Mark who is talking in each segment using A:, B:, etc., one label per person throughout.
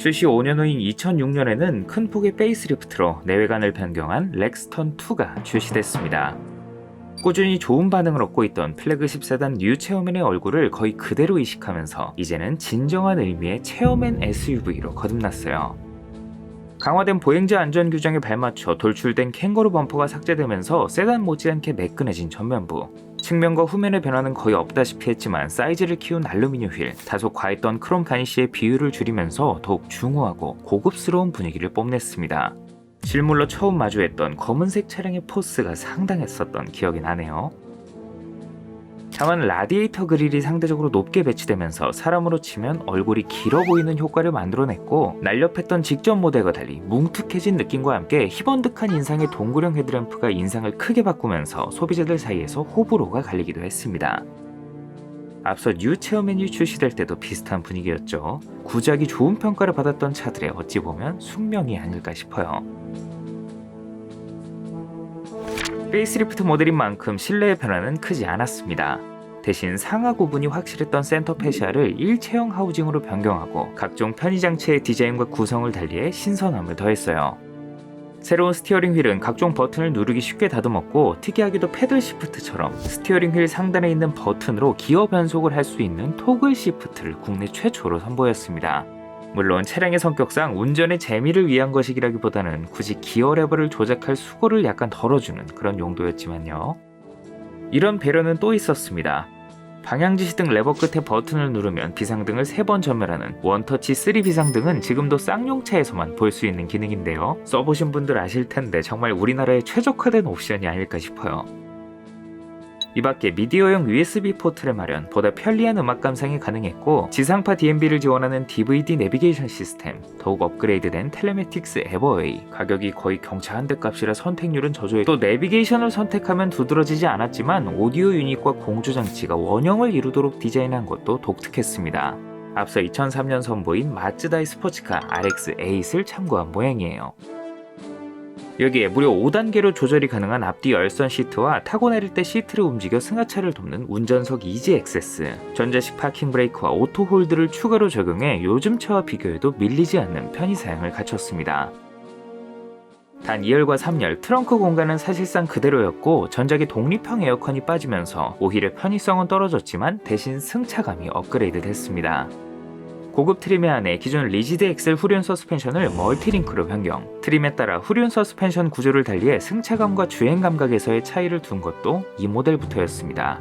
A: 출시 5년 후인 2006년에는 큰 폭의 페이스리프트로 내외관을 변경한 렉스턴 2가 출시됐습니다. 꾸준히 좋은 반응을 얻고 있던 플래그십 세단 뉴 체어맨의 얼굴을 거의 그대로 이식하면서 이제는 진정한 의미의 체어맨 SUV로 거듭났어요. 강화된 보행자 안전 규정에 발맞춰 돌출된 캥거루 범퍼가 삭제되면서 세단 못지않게 매끈해진 전면부, 측면과 후면의 변화는 거의 없다시피 했지만 사이즈를 키운 알루미늄 휠, 다소 과했던 크롬 가니쉬의 비율을 줄이면서 더욱 중후하고 고급스러운 분위기를 뽐냈습니다. 실물로 처음 마주했던 검은색 차량의 포스가 상당했었던 기억이 나네요. 다만 라디에이터 그릴이 상대적으로 높게 배치되면서 사람으로 치면 얼굴이 길어 보이는 효과를 만들어냈고 날렵했던 직전 모델과 달리 뭉툭해진 느낌과 함께 희번득한 인상의 동굴형 헤드램프가 인상을 크게 바꾸면서 소비자들 사이에서 호불호가 갈리기도 했습니다. 앞서 뉴 체어맨이 출시될 때도 비슷한 분위기였죠. 구작이 좋은 평가를 받았던 차들의 어찌 보면 숙명이 아닐까 싶어요. 페이스리프트 모델인 만큼 실내의 변화는 크지 않았습니다. 대신 상하 구분이 확실했던 센터 페시아를 일체형 하우징으로 변경하고 각종 편의장치의 디자인과 구성을 달리해 신선함을 더했어요. 새로운 스티어링 휠은 각종 버튼을 누르기 쉽게 다듬었고 특이하게도 패들 시프트처럼 스티어링 휠 상단에 있는 버튼으로 기어 변속을 할 수 있는 토글 시프트를 국내 최초로 선보였습니다. 물론 차량의 성격상 운전의 재미를 위한 것이기라기보다는 굳이 기어 레버를 조작할 수고를 약간 덜어주는 그런 용도였지만요. 이런 배려는 또 있었습니다. 방향지시 등 레버 끝에 버튼을 누르면 비상등을 3번 전멸하는 원터치 3 비상등은 지금도 쌍용차에서만 볼 수 있는 기능인데요. 써보신 분들 아실 텐데 정말 우리나라에 최적화된 옵션이 아닐까 싶어요. 이 밖에 미디어용 USB 포트를 마련, 보다 편리한 음악 감상이 가능했고 지상파 DMB를 지원하는 DVD 내비게이션 시스템, 더욱 업그레이드된 텔레메틱스 에버웨이, 가격이 거의 경차 한 대 값이라 선택률은 저조해 또 내비게이션을 선택하면 두드러지지 않았지만 오디오 유닛과 공조 장치가 원형을 이루도록 디자인한 것도 독특했습니다. 앞서 2003년 선보인 마츠다의 스포츠카 RX-8을 참고한 모양이에요. 여기에 무려 5단계로 조절이 가능한 앞뒤 열선 시트와 타고 내릴 때 시트를 움직여 승하차를 돕는 운전석 이지 액세스, 전자식 파킹 브레이크와 오토 홀드를 추가로 적용해 요즘 차와 비교해도 밀리지 않는 편의 사양을 갖췄습니다. 단 2열과 3열 트렁크 공간은 사실상 그대로였고 전작의 독립형 에어컨이 빠지면서 오히려 편의성은 떨어졌지만 대신 승차감이 업그레이드 됐습니다. 고급 트림에 한해 기존 리지드 엑셀 후륜 서스펜션을 멀티링크로 변경. 트림에 따라 후륜 서스펜션 구조를 달리해 승차감과 주행 감각에서의 차이를 둔 것도 이 모델부터였습니다.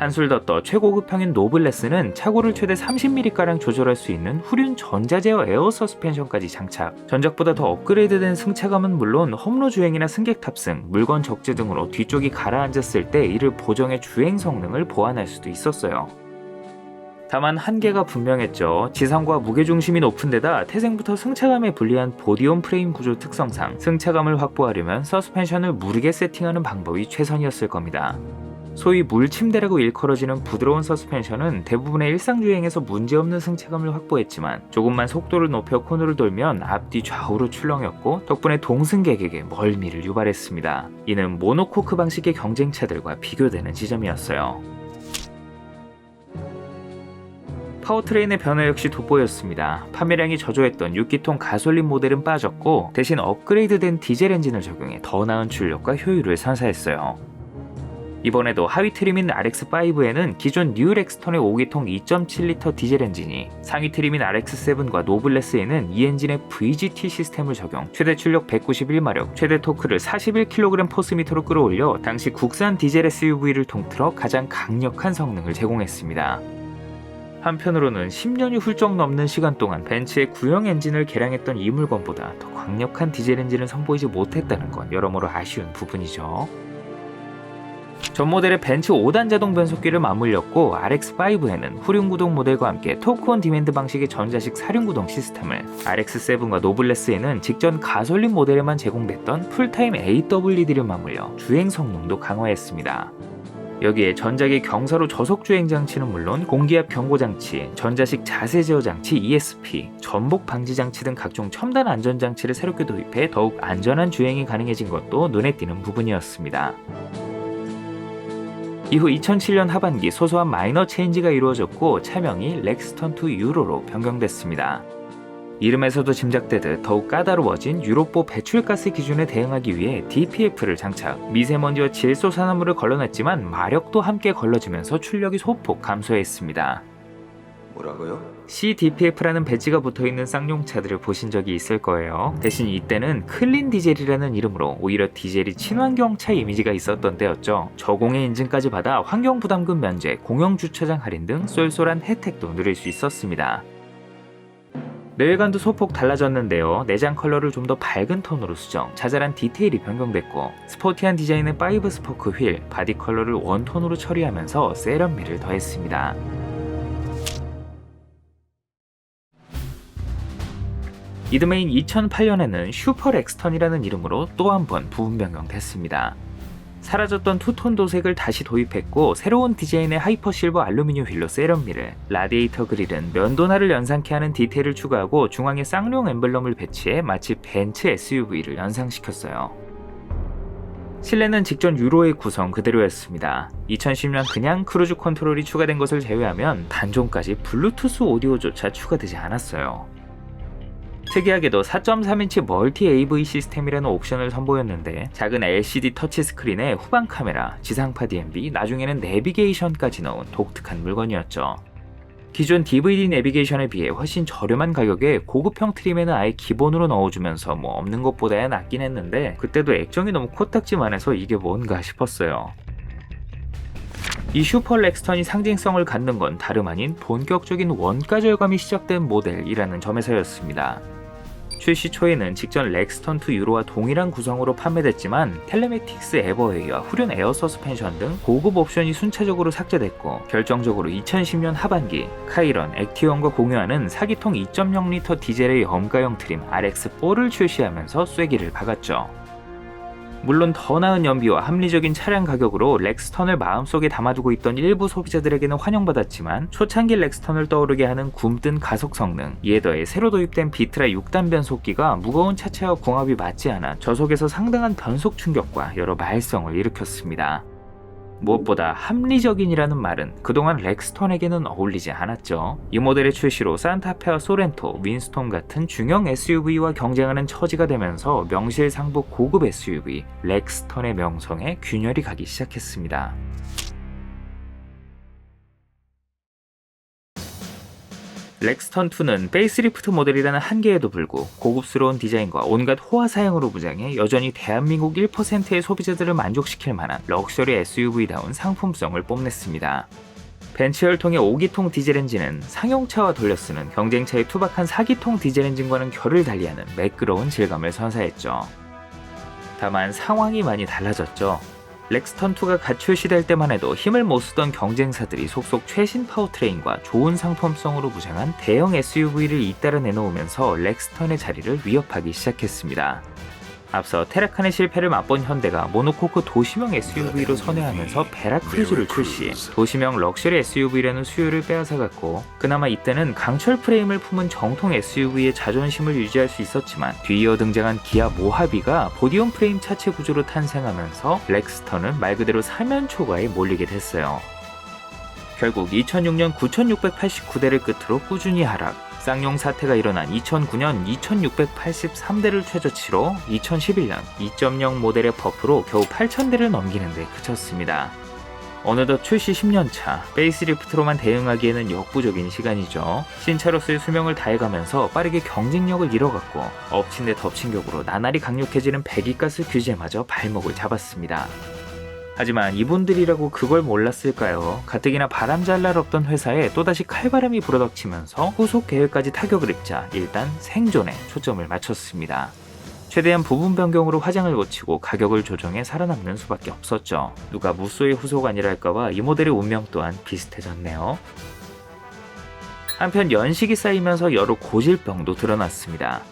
A: 한술 더 떠 최고급형인 노블레스는 차고를 최대 30mm가량 조절할 수 있는 후륜 전자제어 에어 서스펜션까지 장착. 전작보다 더 업그레이드된 승차감은 물론 험로 주행이나 승객 탑승, 물건 적재 등으로 뒤쪽이 가라앉았을 때 이를 보정해 주행 성능을 보완할 수도 있었어요. 다만 한계가 분명했죠. 지상과 무게중심이 높은 데다 태생부터 승차감에 불리한 보디온 프레임 구조 특성상 승차감을 확보하려면 서스펜션을 무르게 세팅하는 방법이 최선이었을 겁니다. 소위 물침대라고 일컬어지는 부드러운 서스펜션은 대부분의 일상주행에서 문제없는 승차감을 확보했지만 조금만 속도를 높여 코너를 돌면 앞뒤 좌우로 출렁였고 덕분에 동승객에게 멀미를 유발했습니다. 이는 모노코크 방식의 경쟁차들과 비교되는 지점이었어요. 파워트레인의 변화 역시 돋보였습니다. 판매량이 저조했던 6기통 가솔린 모델은 빠졌고 대신 업그레이드된 디젤 엔진을 적용해 더 나은 출력과 효율을 선사했어요. 이번에도 하위 트림인 RX5에는 기존 뉴 렉스턴의 5기통 2.7L 디젤 엔진이 상위 트림인 RX7과 노블레스에는 이 엔진의 VGT 시스템을 적용 최대 출력 191마력, 최대 토크를 41kg 포스미터로 끌어올려 당시 국산 디젤 SUV를 통틀어 가장 강력한 성능을 제공했습니다. 한편으로는 10년이 훌쩍 넘는 시간 동안 벤츠의 구형 엔진을 개량했던 이 물건보다 더 강력한 디젤 엔진을 선보이지 못했다는 건 여러모로 아쉬운 부분이죠. 전 모델의 벤츠 5단 자동 변속기를 맞물렸고 RX5에는 후륜구동 모델과 함께 토크온 디맨드 방식의 전자식 사륜구동 시스템을 RX7과 노블레스에는 직전 가솔린 모델에만 제공됐던 풀타임 AWD를 맞물려 주행 성능도 강화했습니다. 여기에 전작의 경사로 저속 주행 장치는 물론 공기압 경고 장치, 전자식 자세 제어 장치 ESP, 전복 방지 장치 등 각종 첨단 안전 장치를 새롭게 도입해 더욱 안전한 주행이 가능해진 것도 눈에 띄는 부분이었습니다. 이후 2007년 하반기 소소한 마이너 체인지가 이루어졌고 차명이 렉스턴 2 유로로 변경됐습니다. 이름에서도 짐작되듯 더욱 까다로워진 유로포 배출가스 기준에 대응하기 위해 DPF를 장착, 미세먼지와 질소 산화물을 걸러냈지만 마력도 함께 걸러지면서 출력이 소폭 감소했습니다.
B: 뭐라고요?
A: CDPF라는 배지가 붙어 있는 쌍용차들을 보신 적이 있을 거예요. 대신 이때는 클린 디젤이라는 이름으로 오히려 디젤이 친환경차 이미지가 있었던 때였죠. 저공해 인증까지 받아 환경부담금 면제, 공영주차장 할인 등 쏠쏠한 혜택도 누릴 수 있었습니다. 내외관도 소폭 달라졌는데요. 내장 컬러를 좀 더 밝은 톤으로 수정, 자잘한 디테일이 변경됐고 스포티한 디자인의 5 스포크 휠, 바디 컬러를 원톤으로 처리하면서 세련미를 더했습니다. 이듬해인 2008년에는 슈퍼 렉스턴이라는 이름으로 또 한 번 부분 변경됐습니다. 사라졌던 투톤 도색을 다시 도입했고 새로운 디자인의 하이퍼 실버 알루미늄 휠로 세련미를 라디에이터 그릴은 면도날을 연상케 하는 디테일을 추가하고 중앙에 쌍용 엠블럼을 배치해 마치 벤츠 SUV를 연상시켰어요. 실내는 직전 유로의 구성 그대로였습니다. 2010년 그냥 크루즈 컨트롤이 추가된 것을 제외하면 단종까지 블루투스 오디오조차 추가되지 않았어요. 특이하게도 4.3인치 멀티 AV 시스템이라는 옵션을 선보였는데 작은 LCD 터치 스크린에 후방 카메라, 지상파 DMB, 나중에는 내비게이션까지 넣은 독특한 물건이었죠. 기존 DVD 내비게이션에 비해 훨씬 저렴한 가격에 고급형 트림에는 아예 기본으로 넣어주면서 뭐 없는 것보다야 낫긴 했는데 그때도 액정이 너무 코딱지만 해서 이게 뭔가 싶었어요. 이 슈퍼 렉스턴이 상징성을 갖는 건 다름 아닌 본격적인 원가 절감이 시작된 모델이라는 점에서였습니다. 출시 초에는 직전 렉스턴2 유로와 동일한 구성으로 판매됐지만 텔레메틱스 에버웨이와 후륜 에어 서스펜션 등 고급 옵션이 순차적으로 삭제됐고 결정적으로 2010년 하반기 카이런 액티온과 공유하는 4기통 2.0L 디젤의 염가형 트림 RX4를 출시하면서 쐐기를 박았죠. 물론 더 나은 연비와 합리적인 차량 가격으로 렉스턴을 마음속에 담아두고 있던 일부 소비자들에게는 환영받았지만 초창기 렉스턴을 떠오르게 하는 굼뜬 가속 성능, 이에 더해 새로 도입된 비트라 6단 변속기가 무거운 차체와 궁합이 맞지 않아 저속에서 상당한 변속 충격과 여러 말썽을 일으켰습니다. 무엇보다 합리적인이라는 말은 그동안 렉스턴에게는 어울리지 않았죠. 이 모델의 출시로 산타페와 소렌토, 윈스톤 같은 중형 SUV와 경쟁하는 처지가 되면서 명실상부 고급 SUV 렉스턴의 명성에 균열이 가기 시작했습니다. 렉스턴2는 페이스리프트 모델이라는 한계에도 불구 고급스러운 디자인과 온갖 호화 사양으로 무장해 여전히 대한민국 1%의 소비자들을 만족시킬 만한 럭셔리 SUV다운 상품성을 뽐냈습니다. 벤츠 혈통의 5기통 디젤 엔진은 상용차와 돌려쓰는 경쟁차의 투박한 4기통 디젤 엔진과는 결을 달리하는 매끄러운 질감을 선사했죠. 다만 상황이 많이 달라졌죠. 렉스턴2가 갓 출시될 때만 해도 힘을 못 쓰던 경쟁사들이 속속 최신 파워트레인과 좋은 상품성으로 무장한 대형 SUV를 잇따라 내놓으면서 렉스턴의 자리를 위협하기 시작했습니다. 앞서 테라칸의 실패를 맛본 현대가 모노코크 도시명 SUV로 선회하면서 베라크루즈를 출시, 도시명 럭셔리 SUV라는 수요를 빼앗아갔고 그나마 이때는 강철 프레임을 품은 정통 SUV의 자존심을 유지할 수 있었지만 뒤이어 등장한 기아 모하비가 보디온 프레임 차체 구조로 탄생하면서 렉스턴은 말 그대로 사면 초과에 몰리게 됐어요. 결국 2006년 9,689대를 끝으로 꾸준히 하락, 쌍용 사태가 일어난 2009년 2683대를 최저치로 2011년 2.0 모델의 버프로 겨우 8000대를 넘기는 데 그쳤습니다. 어느덧 출시 10년차, 페이스리프트로만 대응하기에는 역부족인 시간이죠. 신차로서의 수명을 다해가면서 빠르게 경쟁력을 잃어갔고 엎친 데 덮친 격으로 나날이 강력해지는 배기가스 규제마저 발목을 잡았습니다. 하지만 이분들이라고 그걸 몰랐을까요? 가뜩이나 바람 잘 날 없던 회사에 또다시 칼바람이 불어닥치면서 후속 계획까지 타격을 입자 일단 생존에 초점을 맞췄습니다. 최대한 부분 변경으로 화장을 고치고 가격을 조정해 살아남는 수밖에 없었죠. 누가 무쏘의 후속 아니랄까봐 이 모델의 운명 또한 비슷해졌네요. 한편 연식이 쌓이면서 여러 고질병도 드러났습니다.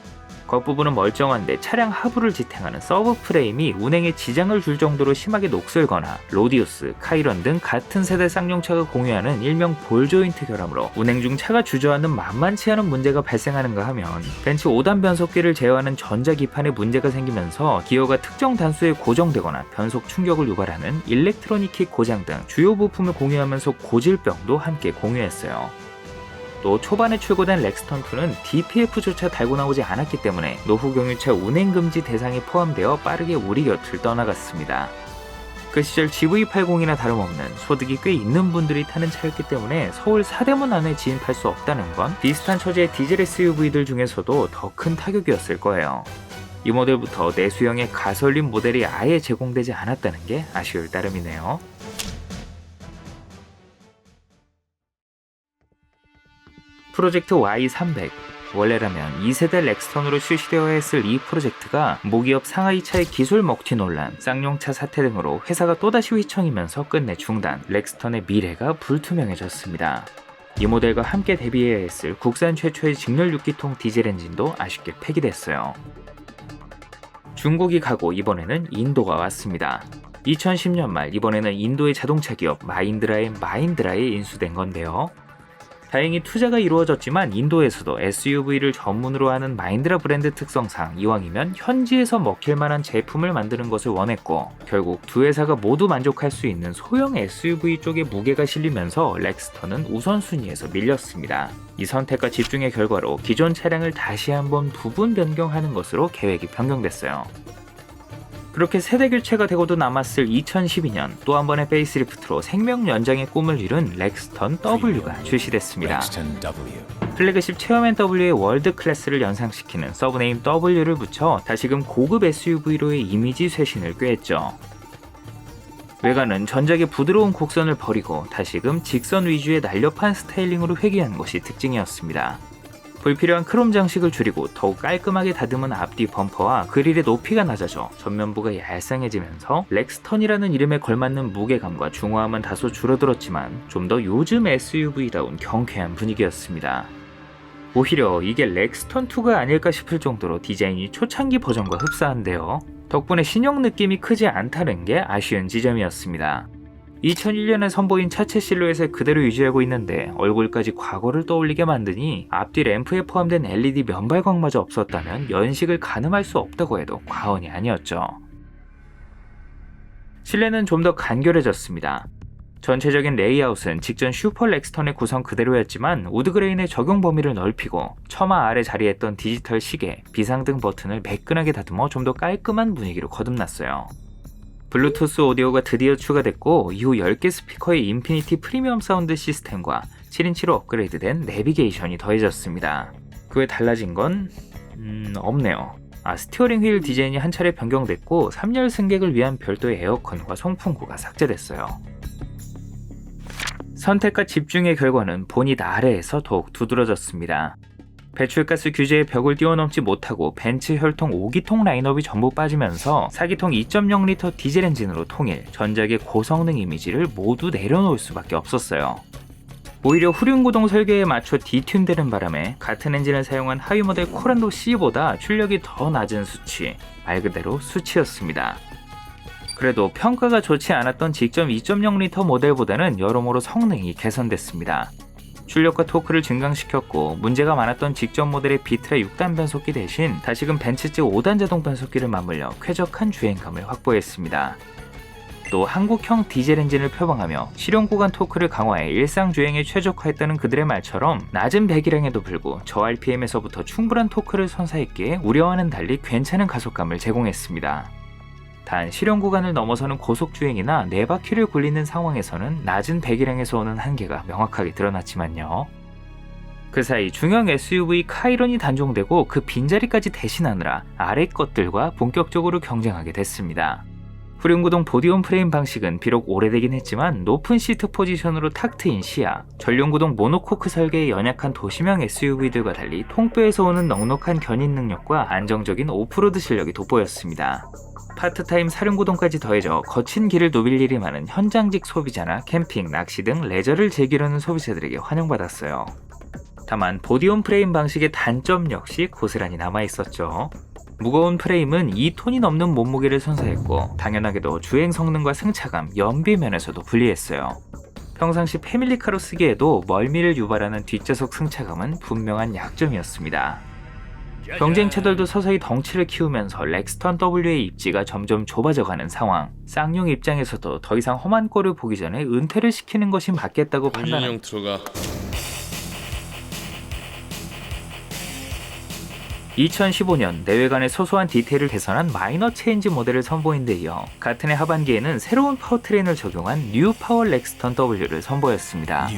A: 겉부분은 멀쩡한데 차량 하부를 지탱하는 서브 프레임이 운행에 지장을 줄 정도로 심하게 녹슬거나 로디우스, 카이런 등 같은 세대 쌍용차가 공유하는 일명 볼 조인트 결함으로 운행 중 차가 주저하는 만만치 않은 문제가 발생하는가 하면 벤츠 5단 변속기를 제어하는 전자기판에 문제가 생기면서 기어가 특정 단수에 고정되거나 변속 충격을 유발하는 일렉트로닉 킥 고장 등 주요 부품을 공유하면서 고질병도 함께 공유했어요. 또 초반에 출고된 렉스턴2는 DPF조차 달고 나오지 않았기 때문에 노후 경유차 운행금지 대상에 포함되어 빠르게 우리 곁을 떠나갔습니다. 그 시절 GV80이나 다름없는 소득이 꽤 있는 분들이 타는 차였기 때문에 서울 사대문 안에 진입할 수 없다는 건 비슷한 처지의 디젤 SUV들 중에서도 더 큰 타격이었을 거예요. 이 모델부터 내수형의 가솔린 모델이 아예 제공되지 않았다는 게 아쉬울 따름이네요. 프로젝트 Y300 원래라면 2세대 렉스턴으로 출시되어야 했을 이 프로젝트가 모기업 상하이차의 기술 먹튀 논란, 쌍용차 사태 등으로 회사가 또다시 휘청이면서 끝내 중단, 렉스턴의 미래가 불투명해졌습니다. 이 모델과 함께 데뷔해야 했을 국산 최초의 직렬 6기통 디젤 엔진도 아쉽게 폐기됐어요. 중국이 가고 이번에는 인도가 왔습니다. 2010년 말 이번에는 인도의 자동차 기업 마인드라의 마인드라에 인수된 건데요. 다행히 투자가 이루어졌지만 인도에서도 SUV를 전문으로 하는 마인드라 브랜드 특성상 이왕이면 현지에서 먹힐 만한 제품을 만드는 것을 원했고 결국 두 회사가 모두 만족할 수 있는 소형 SUV 쪽에 무게가 실리면서 렉스턴은 우선순위에서 밀렸습니다. 이 선택과 집중의 결과로 기존 차량을 다시 한번 부분 변경하는 것으로 계획이 변경됐어요. 그렇게 세대 교체가 되고도 남았을 2012년 또 한 번의 페이스리프트로 생명 연장의 꿈을 이룬 렉스턴 W가 출시됐습니다. 플래그십 체어맨 W의 월드 클래스를 연상시키는 서브네임 W를 붙여 다시금 고급 SUV로의 이미지 쇄신을 꾀했죠. 외관은 전작의 부드러운 곡선을 버리고 다시금 직선 위주의 날렵한 스타일링으로 회귀한 것이 특징이었습니다. 불필요한 크롬 장식을 줄이고 더욱 깔끔하게 다듬은 앞뒤 범퍼와 그릴의 높이가 낮아져 전면부가 얄쌍해지면서 렉스턴이라는 이름에 걸맞는 무게감과 중후함은 다소 줄어들었지만 좀 더 요즘 SUV다운 경쾌한 분위기였습니다. 오히려 이게 렉스턴2가 아닐까 싶을 정도로 디자인이 초창기 버전과 흡사한데요. 덕분에 신형 느낌이 크지 않다는 게 아쉬운 지점이었습니다. 2001년에 선보인 차체 실루엣을 그대로 유지하고 있는데 얼굴까지 과거를 떠올리게 만드니 앞뒤 램프에 포함된 LED 면발광마저 없었다면 연식을 가늠할 수 없다고 해도 과언이 아니었죠. 실내는 좀 더 간결해졌습니다. 전체적인 레이아웃은 직전 슈퍼 렉스턴의 구성 그대로였지만 우드그레인의 적용 범위를 넓히고 처마 아래 자리했던 디지털 시계, 비상등 버튼을 매끈하게 다듬어 좀 더 깔끔한 분위기로 거듭났어요. 블루투스 오디오가 드디어 추가됐고 이후 10개 스피커의 인피니티 프리미엄 사운드 시스템과 7인치로 업그레이드된 내비게이션이 더해졌습니다. 그 외 달라진 건 음, 없네요. 아, 스티어링 휠 디자인이 한 차례 변경됐고 3열 승객을 위한 별도의 에어컨과 송풍구가 삭제됐어요. 선택과 집중의 결과는 본닛 아래에서 더욱 두드러졌습니다. 배출가스 규제의 벽을 뛰어넘지 못하고 벤츠 혈통 5기통 라인업이 전부 빠지면서 4기통 2.0L 디젤 엔진으로 통일, 전작의 고성능 이미지를 모두 내려놓을 수밖에 없었어요. 오히려 후륜구동 설계에 맞춰 디튠되는 바람에 같은 엔진을 사용한 하위 모델 코란도 C보다 출력이 더 낮은 수치, 말 그대로 수치였습니다. 그래도 평가가 좋지 않았던 직전 2.0L 모델보다는 여러모로 성능이 개선됐습니다. 출력과 토크를 증강시켰고 문제가 많았던 직전 모델의 비트라 6단 변속기 대신 다시금 벤츠제 5단 자동 변속기를 맞물려 쾌적한 주행감을 확보했습니다. 또 한국형 디젤 엔진을 표방하며 실용 구간 토크를 강화해 일상 주행에 최적화했다는 그들의 말처럼 낮은 배기량에도 불구 저 RPM에서부터 충분한 토크를 선사했기에 우려와는 달리 괜찮은 가속감을 제공했습니다. 단 실용 구간을 넘어서는 고속 주행이나 네 바퀴를 굴리는 상황에서는 낮은 배기량에서 오는 한계가 명확하게 드러났지만요. 그 사이 중형 SUV 카이런이 단종되고 그 빈자리까지 대신하느라 아래 것들과 본격적으로 경쟁하게 됐습니다. 후륜구동 보디온 프레임 방식은 비록 오래되긴 했지만 높은 시트 포지션으로 탁 트인 시야, 전륜구동 모노코크 설계의 연약한 도심형 SUV들과 달리 통뼈에서 오는 넉넉한 견인 능력과 안정적인 오프로드 실력이 돋보였습니다. 파트타임 사륜구동까지 더해져 거친 길을 누빌 일이 많은 현장직 소비자나 캠핑, 낚시 등 레저를 즐기려는 소비자들에게 환영받았어요. 다만 보디온 프레임 방식의 단점 역시 고스란히 남아 있었죠. 무거운 프레임은 2톤이 넘는 몸무게를 선사했고 당연하게도 주행 성능과 승차감, 연비 면에서도 불리했어요. 평상시 패밀리카로 쓰기에도 멀미를 유발하는 뒷좌석 승차감은 분명한 약점이었습니다. 경쟁차들도 서서히 덩치를 키우면서 렉스턴 W의 입지가 점점 좁아져가는 상황. 쌍용 입장에서도 더 이상 험한 꼴을 보기 전에 은퇴를 시키는 것이 맞겠다고 판단.
B: 공준형 들어가
A: 2015년 내외관의 소소한 디테일을 개선한 마이너 체인지 모델을 선보인 데 이어 같은 해 하반기에는 새로운 파워트레인을 적용한 뉴 파워 렉스턴 W를 선보였습니다.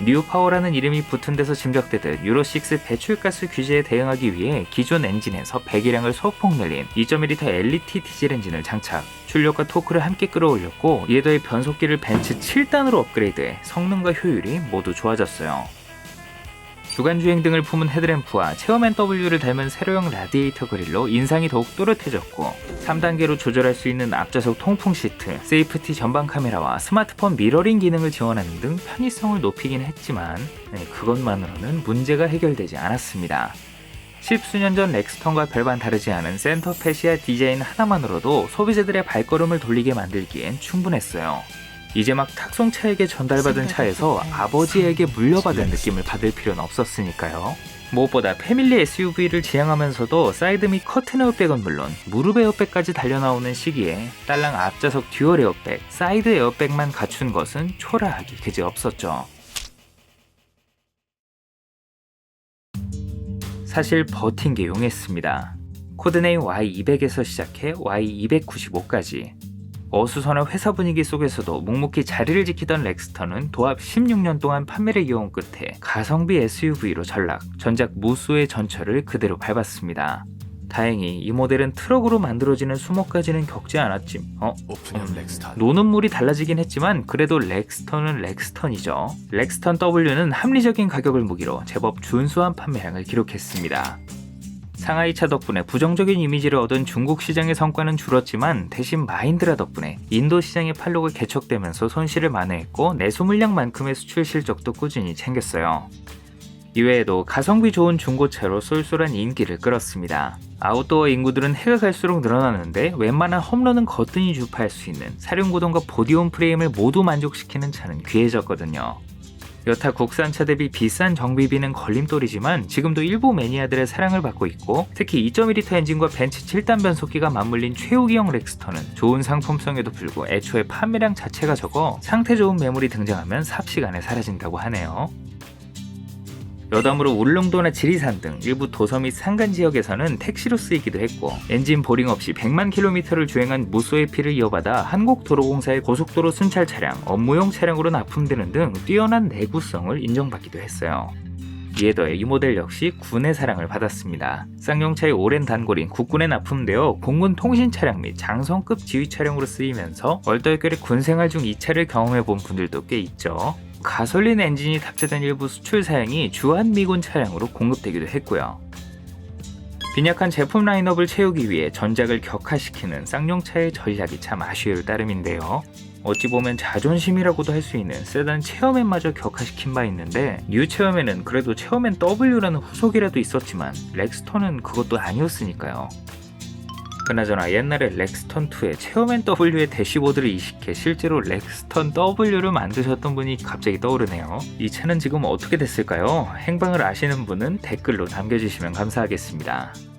A: 뉴 파워라는 이름이 붙은 데서 짐작되듯 유로6 배출가스 규제에 대응하기 위해 기존 엔진에서 배기량을 소폭 늘린 2.1L LET 디젤 엔진을 장착, 출력과 토크를 함께 끌어올렸고 이에 더해 변속기를 벤츠 7단으로 업그레이드해 성능과 효율이 모두 좋아졌어요. 주간주행 등을 품은 헤드램프와 체어맨 W를 닮은 세로형 라디에이터 그릴로 인상이 더욱 또렷해졌고 3단계로 조절할 수 있는 앞좌석 통풍 시트, 세이프티 전방 카메라와 스마트폰 미러링 기능을 지원하는 등 편의성을 높이긴 했지만 네, 그것만으로는 문제가 해결되지 않았습니다. 십수년 전 렉스턴과 별반 다르지 않은 센터 패시아 디자인 하나만으로도 소비자들의 발걸음을 돌리게 만들기엔 충분했어요. 이제 막 탁송차에게 전달받은 차에서 아버지에게 물려받은 느낌을 받을 필요는 없었으니까요. 무엇보다 패밀리 SUV를 지향하면서도 사이드 및 커튼 에어백은 물론 무릎 에어백까지 달려나오는 시기에 딸랑 앞좌석 듀얼 에어백, 사이드 에어백만 갖춘 것은 초라하기 그지없었죠. 사실 버틴 게 용했습니다. 코드네임 Y200에서 시작해 Y295까지 어수선한 회사 분위기 속에서도 묵묵히 자리를 지키던 렉스턴은 도합 16년 동안 판매를 이어온 끝에 가성비 SUV로 전락, 전작 무수의 전철을 그대로 밟았습니다. 다행히 이 모델은 트럭으로 만들어지는 수모까지는 겪지 않았지. 어?
C: 렉스턴.
A: 노는 물이 달라지긴 했지만 그래도 렉스턴은 렉스턴이죠. 렉스턴 W는 합리적인 가격을 무기로 제법 준수한 판매량을 기록했습니다. 상하이차 덕분에 부정적인 이미지를 얻은 중국 시장의 성과는 줄었지만 대신 마인드라 덕분에 인도 시장의 팔로가 개척되면서 손실을 만회했고 내수 물량만큼의 수출 실적도 꾸준히 챙겼어요. 이외에도 가성비 좋은 중고차로 쏠쏠한 인기를 끌었습니다. 아웃도어 인구들은 해가 갈수록 늘어나는데 웬만한 홈런은 거뜬히 주파할 수 있는 사륜구동과 보디온 프레임을 모두 만족시키는 차는 귀해졌거든요. 여타 국산차 대비 비싼 정비비는 걸림돌이지만 지금도 일부 매니아들의 사랑을 받고 있고 특히 2.1L 엔진과 벤츠 7단 변속기가 맞물린 최후기형 렉스턴은 좋은 상품성에도 불구 애초에 판매량 자체가 적어 상태 좋은 매물이 등장하면 삽시간에 사라진다고 하네요. 여담으로 울릉도나 지리산 등 일부 도서 및 산간 지역에서는 택시로 쓰이기도 했고 엔진 보링 없이 100만 킬로미터를 주행한 무소의 피를 이어받아 한국도로공사의 고속도로 순찰 차량, 업무용 차량으로 납품되는 등 뛰어난 내구성을 인정받기도 했어요. 이에 더해 이 모델 역시 군의 사랑을 받았습니다. 쌍용차의 오랜 단골인 국군에 납품되어 공군 통신 차량 및 장성급 지휘 차량으로 쓰이면서 얼떨결에 군 생활 중 이 차를 경험해 본 분들도 꽤 있죠. 가솔린 엔진이 탑재된 일부 수출 사양이 주한 미군 차량으로 공급되기도 했고요. 빈약한 제품 라인업을 채우기 위해 전작을 격화시키는 쌍용차의 전략이 참 아쉬울 따름인데요. 어찌 보면 자존심이라고도 할 수 있는 세단 체어맨마저 격화시킨 바 있는데 뉴 체어맨은 그래도 체어맨 W라는 후속이라도 있었지만 렉스턴은 그것도 아니었으니까요. 그나저나 옛날에 렉스턴2에 체어맨 W의 대시보드를 이식해 실제로 렉스턴 W를 만드셨던 분이 갑자기 떠오르네요. 이 차는 지금 어떻게 됐을까요? 행방을 아시는 분은 댓글로 남겨주시면 감사하겠습니다.